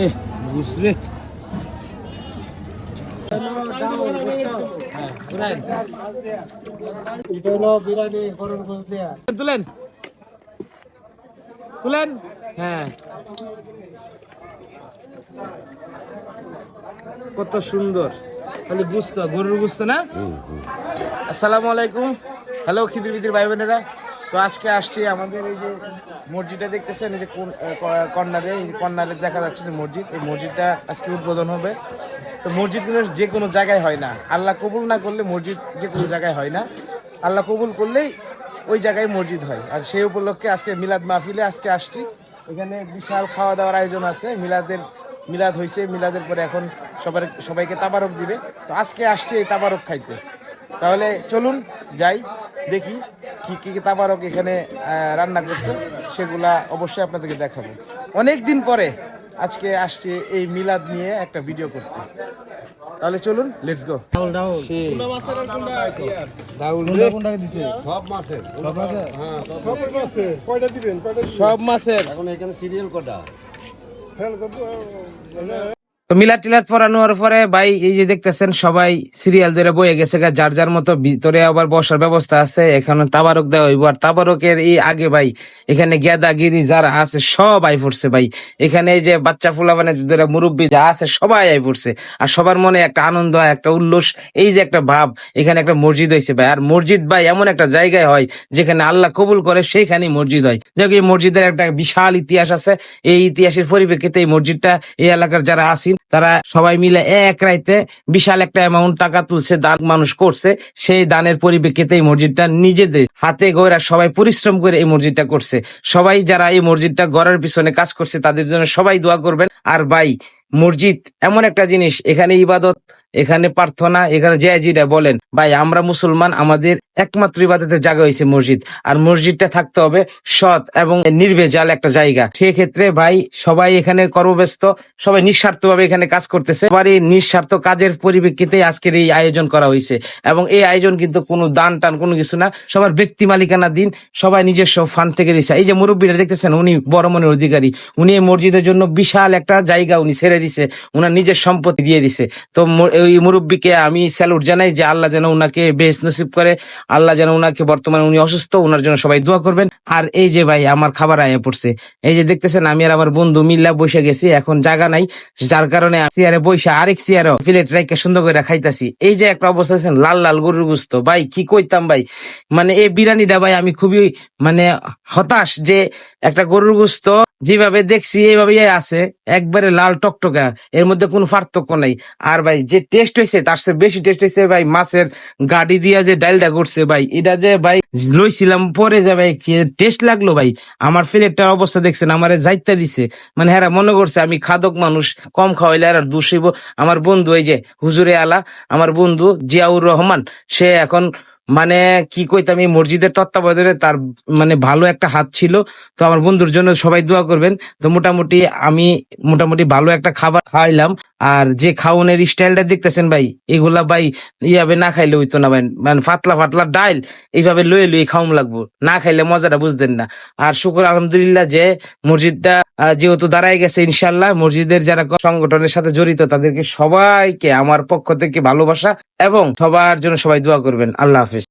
এ তুলেন। তুলেন? হ্যাঁ। কত সুন্দর। খালি বুঝতো গরুর বুঝতো না? আসসালামু আলাইকুম। হ্যালো খিদির বিদির ভাই বোনেরা তো আজকে আসছি আমাদের এই যে মসজিদটা দেখতেছেন, এই যে কর্নারে, এই কর্নারে দেখা যাচ্ছে যে মসজিদ। এই মসজিদটা আজকে উদ্বোধন হবে। তো মসজিদ কিন্তু যে কোনো জায়গায় হয় না। আল্লাহ কবুল না করলে মসজিদ যে কোনো জায়গায় হয় না। আল্লাহ কবুল করলেই ওই জায়গায় মসজিদ হয়। আর সেই উপলক্ষে আজকে মিলাদ মাহফিলে আজকে আসছি। এখানে বিশাল খাওয়া দাওয়ার আয়োজন আছে। মিলাদের, মিলাদ হয়েছে মিলাদের পরে এখন সবার, সবাইকে তাবারক দিবে। তো আজকে আসছি এই তাবারক খাইতে। তাহলে চলুন যাই দেখি কি কি কি তাবারক এখানে আহ, রান্না করছে সেগুলা অবশ্যই আপনাদেরকে দেখাবো। অনেক দিন পরে আজকে আসছে এই মিলাদ নিয়ে একটা ভিডিও করতে। তাহলে চলুন লেটস গো ডাউল ডাউল দাউল সব মাছের। সব মাছের। হ্যাঁ সব মাছের। কয়টা দিবেন? কয়টা সব মাছের। এখন এখানে সিরিয়াল কটা? তো মিলাদ টিলাদ পরানোর পরে ভাই এই যে দেখতেছেন সবাই সিরিয়াল ধরে বয়ে গেছে যার যার মতো ভিতরে আবার বসার ব্যবস্থা আছে, এখানে তাবারক দেওয়া হইব। আর তাবারকের এই আগে ভাই, এখানে গেদাগিরি যারা আছে সব আই পড়ছে ভাই। এখানে এই যে বাচ্চা ফুলা মানে ধরে মুরব্বী যা আছে, সবাই আই পড়ছে। আর সবার মনে একটা আনন্দ হয় একটা উল্লাস, এই যে একটা ভাব, এখানে একটা মসজিদ হয়েছে ভাই। আর মসজিদ ভাই এমন একটা জায়গায় হয়, যেখানে আল্লাহ কবুল করে, সেইখানেই মসজিদ হয়। যাক, এই মসজিদের একটা বিশাল ইতিহাস আছে। এই ইতিহাসের পরিপ্রেক্ষিতে এই মসজিদটা, এই এলাকার যারা আছেন তারা সবাই মিলে এক রাইতে বিশাল একটা অ্যামাউন্ট টাকা তুলছে দান মানুষ করছে। সেই দানের পরিপ্রেক্ষিতে এই মসজিদটা নিজেদের হাতে গড়া সবাই পরিশ্রম করে এই মসজিদটা করছে। সবাই যারা এই মসজিদটা গড়ার পিছনে কাজ করছে, তাদের জন্য সবাই দোয়া করবেন। আর ভাই, মসজিদ এমন একটা জিনিস, এখানে ইবাদত এখানে প্রার্থনা, এখানে যেটা বলেন, ভাই, আমরা মুসলমান, আমাদের একমাত্র ইবাদতের জায়গা হয়েছে মসজিদ। আর মসজিদটা থাকতে হবে সৎ এবং নির্ভেজাল একটা জায়গা। সেক্ষেত্রে, ভাই, সবাই এখানে কর্মব্যস্ত, সবাই নিঃস্বার্থ ভাবে এখানে কাজ করতেছে। সবার এই নিঃস্বার্থ কাজের পরিপ্রেক্ষিতে আজকের এই আয়োজন করা হয়েছে এবং এই আয়োজন কিন্তু কোনো দান টান কোনো কিছু না, সবার ব্যক্তি মালিকানা দিন, সবাই নিজস্ব ফান্ড থেকে দিছে এই যে মুরব্বীরা দেখতেছেন, উনি বড় মনের অধিকারী। উনি এই মসজিদের জন্য বিশাল একটা জায়গা উনি ছেড়ে দিছে, উনার নিজের সম্পত্তি দিয়ে দিছে। তো ওই মুরব্বীকে আমি স্যালুট জানাই যে আল্লাহ যেন উনাকে বেশ নসিব করে, আল্লাহ যেন উনাকে বর্তমানে উনি অসুস্থ, উনার জন্য সবাই দোয়া করবেন। আর এই যে ভাই, আমার খাবার আয়া পড়ছে। এই যে দেখতেছেন, আমি আর আমার বন্ধু মিল্লা বসে গেছি, এখন জায়গা নাই, যার কারণে চেয়ারে বসে আরেক চেয়ারে প্লেট রাইকে সুন্দর করে খাইতাছি। এই যে একটা অবস্থা আছেন লাল লাল গরুর গুস্ত। ভাই, কি কইতাম ভাই? মানে এই বিরিয়ানিটা ভাই, আমি খুবই মানে হতাশ যে একটা গরুর গুস্ত যেভাবে দেখছি এইভাবে আছে। একবারে লাল টকটকা, এর মধ্যে কোনো পার্থক্য নাই। আর ভাই, যে টেস্ট হয়েছে তার চেয়ে বেশি টেস্ট হয়েছে ভাই, মাছের গাড়ি দিয়া যে ডালটা করছে ভাই, এটা যে ভাই লইছিলাম, পরে যে ভাই টেস্ট লাগল ভাই? আমার প্লেটটার অবস্থা দেখছেন, আমার যাইতে দিছে। মানে হ্যাঁ মনে করছে আমি খাদক মানুষ, কম খাওয়াইলে আর দূষিব আমার বন্ধু এই যে হুজুরে আলা, আমার বন্ধু জিয়াউর রহমান, সে এখন মানে কি কইতাম মসজিদের তত্ত্বাবধানে তার মানে ভালো একটা হাত ছিল। তো আমার বন্ধুর জন্য সবাই দোয়া করবেন। তো মোটামুটি আমি মোটামুটি ভালো একটা খাবার খাওয়াইলাম আর যে খাওয়ানোর স্টাইলটা দেখতেছেন ভাই, এগুলা ভাই ইয়াবে না খাইলে হইতো না ভাই। মানে পাতলা পাতলা ডাইল এইভাবে লয়ে লয়ে খাওয়াম লাগবো। না খাইলে মজাটা বুঝতেন না। আর শুকুর আলহামদুলিল্লাহ যে মসজিদটা যেহেতু দাঁড়ায় গেছে ইনশাল্লাহ মসজিদের যারা সংগঠনের সাথে জড়িত তাদেরকে সবাইকে আমার পক্ষ থেকে ভালোবাসা এবং সবার জন্য সবাই দোয়া করবেন। আল্লাহ হাফিজ।